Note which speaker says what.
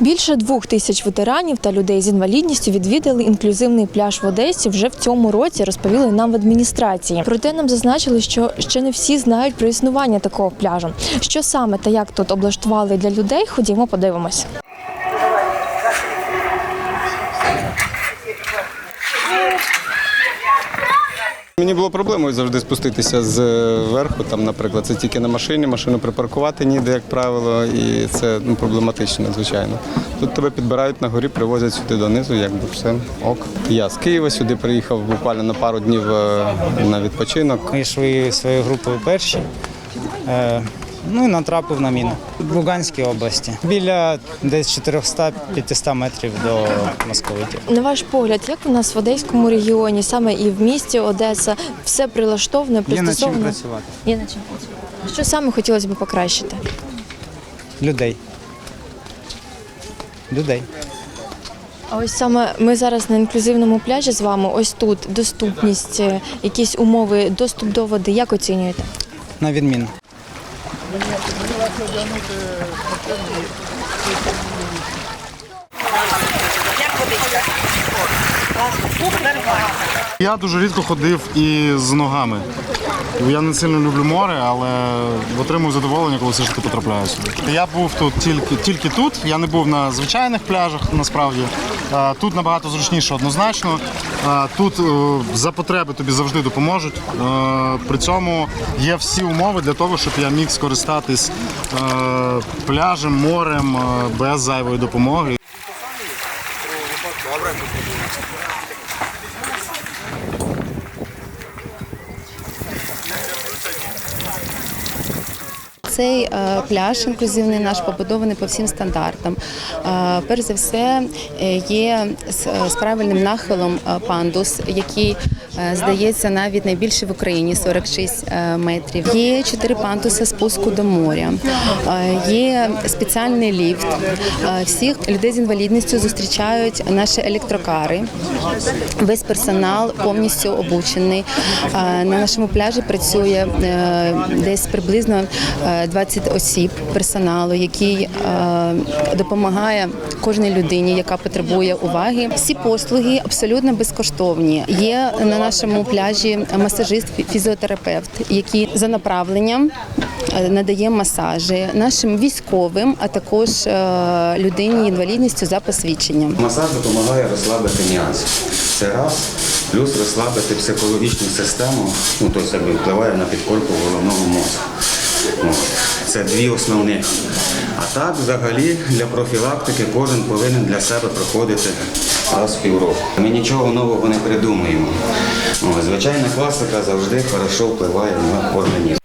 Speaker 1: Більше двох тисяч ветеранів та людей з інвалідністю відвідали інклюзивний пляж в Одесі вже в цьому році, розповіли нам в адміністрації. Проте нам зазначили, що ще не всі знають про існування такого пляжу. Що саме та як тут облаштували для людей, ходімо подивимось.
Speaker 2: Мені було проблемою завжди спуститися з верху. Там, наприклад, це тільки на машині, машину припаркувати ніде, як правило, і це ну, проблематично, звичайно. Тут тебе підбирають на горі, привозять сюди донизу, якби все ок. Я з Києва сюди приїхав буквально на пару днів е, на відпочинок.
Speaker 3: Ми йшли своєю групою перші. Ну і натрапив на міну в Луганській області. Біля десь 400-500 метрів до московитів.
Speaker 1: На ваш погляд, як у нас в Одеському регіоні, саме і в місті Одеса, все прилаштовано,
Speaker 3: Є над чим працювати.
Speaker 1: Є над чим працювати. Що саме хотілося б покращити?
Speaker 3: Людей. Людей.
Speaker 1: А ось саме ми зараз на інклюзивному пляжі з вами. Ось тут доступність, е, якісь умови, доступ до води. Як оцінюєте?
Speaker 3: На відміну.
Speaker 4: Я дуже рідко ходив і з ногами. Я не сильно люблю море, але отримую задоволення, коли все ж таки потрапляю сюди. Я був тут тільки, тільки тут. Я не був на звичайних пляжах насправді. Тут набагато зручніше однозначно. Тут е, за потреби тобі завжди допоможуть. Е, При цьому є всі умови для того, щоб я міг скористатись е, пляжем, морем без зайвої допомоги.
Speaker 5: Цей е, пляж інклюзивний наш побудований по всім стандартам. Е, Перш за все, е, є з, правильним нахилом пандус, який здається навіть найбільший в Україні 46 е, метрів. Є чотири пандуси спуску до моря, є спеціальний ліфт. Всіх людей з інвалідністю зустрічають наші електрокари. Весь персонал повністю обучений. На нашому пляжі працює десь приблизно 20 осіб персоналу, який е, допомагає кожній людині, яка потребує уваги. Всі послуги абсолютно безкоштовні. Є на нашому пляжі масажист, фізіотерапевт, який за направленням е, надає масажі нашим військовим, а також е, людині інвалідністю за посвідченням.
Speaker 6: Масаж допомагає розслабити м'язи. Це раз. Плюс розслабити психологічну систему, ну тобто якби впливає на підкорку головного мозку. От. Це дві основні. А так, взагалі, для профілактики кожен повинен для себе проходити раз в півроку. Ми нічого нового не придумуємо. Звичайна класика завжди хорошо впливає на організм.